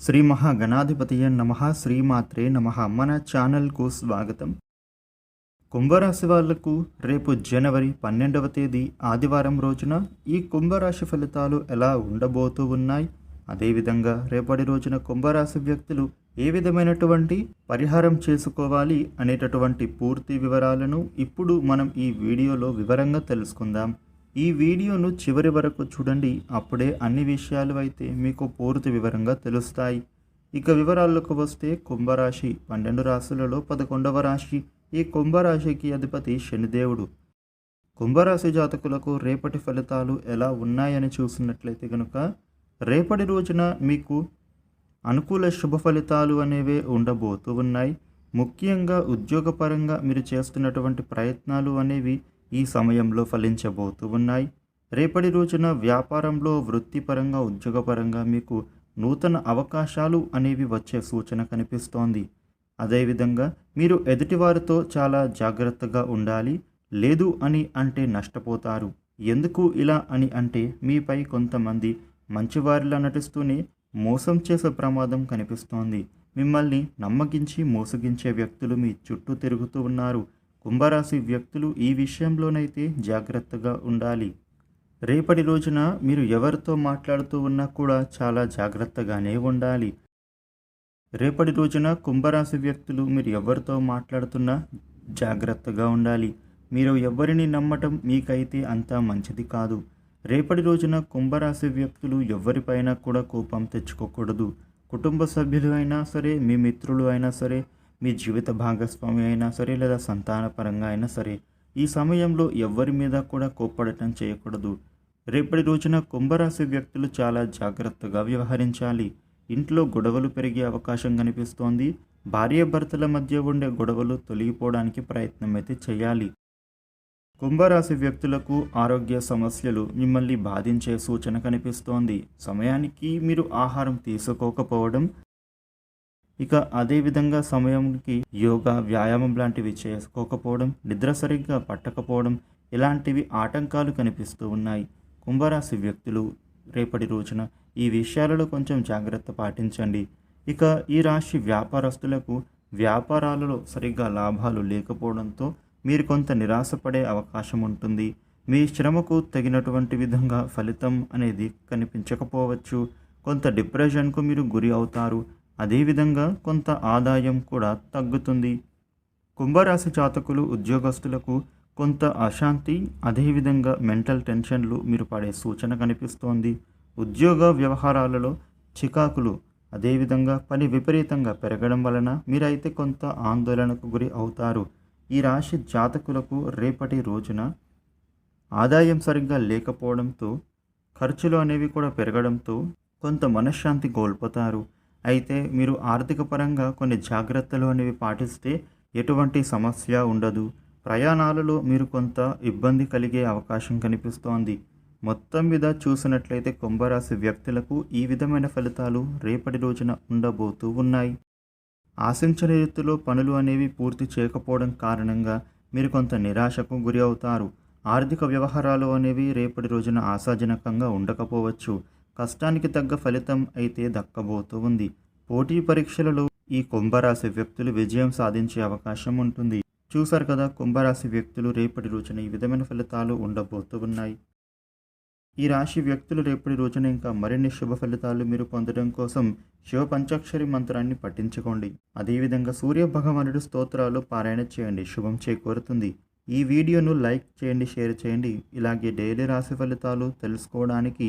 శ్రీ మహాగణాధిపతియ నమ శ్రీమాత్రే నమ. మన ఛానల్కు స్వాగతం. కుంభరాశి వాళ్ళకు రేపు జనవరి పన్నెండవ తేదీ ఆదివారం రోజున ఈ కుంభరాశి ఫలితాలు ఎలా ఉండబోతూ ఉన్నాయి? అదేవిధంగా రేపటి రోజున కుంభరాశి వ్యక్తులు ఏ విధమైనటువంటి పరిహారం చేసుకోవాలి అనేటటువంటి పూర్తి వివరాలను ఇప్పుడు మనం ఈ వీడియోలో వివరంగా తెలుసుకుందాం. ఈ వీడియోను చివరి వరకు చూడండి. అప్పుడే అన్ని విషయాలు అయితే మీకు పూర్తి వివరంగా తెలుస్తాయి. ఇక వివరాలకు వస్తే కుంభరాశి పన్నెండు రాశులలో పదకొండవ రాశి. ఈ కుంభరాశికి అధిపతి శనిదేవుడు. కుంభరాశి జాతకులకు రేపటి ఫలితాలు ఎలా ఉన్నాయని చూసినట్లయితే కనుక రేపటి రోజున మీకు అనుకూల శుభ ఫలితాలు అనేవే ఉండబోతూ ఉన్నాయి. ముఖ్యంగా ఉద్యోగపరంగా మీరు చేస్తున్నటువంటి ప్రయత్నాలు అనేవి ఈ సమయంలో ఫలించబోతూ ఉన్నాయి. రేపటి రోజున వ్యాపారంలో వృత్తిపరంగా ఉద్యోగపరంగా మీకు నూతన అవకాశాలు అనేవి వచ్చే సూచన కనిపిస్తోంది. అదేవిధంగా మీరు ఎదుటివారితో చాలా జాగ్రత్తగా ఉండాలి. లేదు అని అంటే నష్టపోతారు. ఎందుకు ఇలా అని అంటే మీపై కొంతమంది మంచివారిలా నటిస్తూనే మోసం చేసే ప్రమాదం కనిపిస్తోంది. మిమ్మల్ని నమ్మకించి మోసగించే వ్యక్తులు మీ చుట్టూ తిరుగుతూ ఉన్నారు. కుంభరాశి వ్యక్తులు ఈ విషయంలోనైతే జాగ్రత్తగా ఉండాలి. రేపటి రోజున మీరు ఎవరితో మాట్లాడుతూ ఉన్నా కూడా చాలా జాగ్రత్తగానే ఉండాలి. రేపటి రోజున కుంభరాశి వ్యక్తులు మీరు ఎవరితో మాట్లాడుతున్నా జాగ్రత్తగా ఉండాలి. మీరు ఎవరిని నమ్మటం మీకైతే అంత మంచిది కాదు. రేపటి రోజున కుంభరాశి వ్యక్తులు ఎవరిపైనా కూడా కోపం తెచ్చుకోకూడదు. కుటుంబ సభ్యులు అయినా సరే మీ మిత్రులు అయినా సరే మీ జీవిత భాగస్వామి అయినా సరే లేదా సంతానపరంగా అయినా సరే ఈ సమయంలో ఎవరి మీద కూడా కోప్పడటం చేయకూడదు. రేపటి రోజున కుంభరాశి వ్యక్తులు చాలా జాగ్రత్తగా వ్యవహరించాలి. ఇంట్లో గొడవలు పెరిగే అవకాశం కనిపిస్తోంది. భార్యాభర్తల మధ్య ఉండే గొడవలు తొలగిపోవడానికి ప్రయత్నం అయితే చేయాలి. కుంభరాశి వ్యక్తులకు ఆరోగ్య సమస్యలు మిమ్మల్ని బాధించే సూచన కనిపిస్తోంది. సమయానికి మీరు ఆహారం తీసుకోకపోవడం ఇక అదేవిధంగా సమయానికి యోగా వ్యాయామం లాంటివి చేసుకోకపోవడం నిద్ర సరిగ్గా పట్టకపోవడం ఇలాంటివి ఆటంకాలు కనిపిస్తూ ఉన్నాయి. కుంభరాశి వ్యక్తులు రేపటి రోజున ఈ విషయాలలో కొంచెం జాగ్రత్త పాటించండి. ఇక ఈ రాశి వ్యాపారస్తులకు వ్యాపారాలలో సరిగ్గా లాభాలు లేకపోవడంతో మీరు కొంత నిరాశపడే అవకాశం ఉంటుంది. మీ శ్రమకు తగినటువంటి విధంగా ఫలితం అనేది కనిపించకపోవచ్చు. కొంత డిప్రెషన్కు మీరు గురి అవుతారు. అదేవిధంగా కొంత ఆదాయం కూడా తగ్గుతుంది. కుంభరాశి జాతకులు ఉద్యోగస్తులకు కొంత అశాంతి అదేవిధంగా మెంటల్ టెన్షన్లు మీరు పడే సూచన కనిపిస్తోంది. ఉద్యోగ వ్యవహారాలలో చికాకులు అదేవిధంగా పని విపరీతంగా పెరగడం వలన మీరైతే కొంత ఆందోళనకు గురి అవుతారు. ఈ రాశి జాతకులకు రేపటి రోజున ఆదాయం సరిగ్గా లేకపోవడంతో ఖర్చులు అనేవి కూడా పెరగడంతో కొంత మనశ్శాంతి కోల్పోతారు. అయితే మీరు ఆర్థిక పరంగా కొన్ని జాగ్రత్తలు అనేవి పాటిస్తే ఎటువంటి సమస్య ఉండదు. ప్రయాణాలలో మీరు కొంత ఇబ్బంది కలిగే అవకాశం కనిపిస్తోంది. మొత్తం మీద చూసినట్లయితే కుంభరాశి వ్యక్తులకు ఈ విధమైన ఫలితాలు రేపటి రోజున ఉండబోతూ ఉన్నాయి. ఆశించిన రీతిలో పనులు అనేవి పూర్తి చేయకపోవడం కారణంగా మీరు కొంత నిరాశకు గురి అవుతారు. ఆర్థిక వ్యవహారాలు అనేవి రేపటి రోజున ఆశాజనకంగా ఉండకపోవచ్చు. కష్టానికి తగ్గ ఫలితం అయితే దక్కబోతూ ఉంది. పోటీ పరీక్షలలో ఈ కుంభరాశి వ్యక్తులు విజయం సాధించే అవకాశం ఉంటుంది. చూశారు కదా కుంభరాశి వ్యక్తులు రేపటి రోజున ఈ విధమైన ఫలితాలు ఉండబోతూ ఉన్నాయి. ఈ రాశి వ్యక్తులు రేపటి రోజున ఇంకా మరిన్ని శుభ ఫలితాలు మీరు పొందడం కోసం శివ పంచాక్షరి మంత్రాన్ని పఠించుకోండి. అదేవిధంగా సూర్య భగవానుడు స్తోత్రాలు పారాయణ చేయండి. శుభం చేకూరుతుంది. ఈ వీడియోను లైక్ చేయండి షేర్ చేయండి. ఇలాగే డైలీ రాశి ఫలితాలు తెలుసుకోవడానికి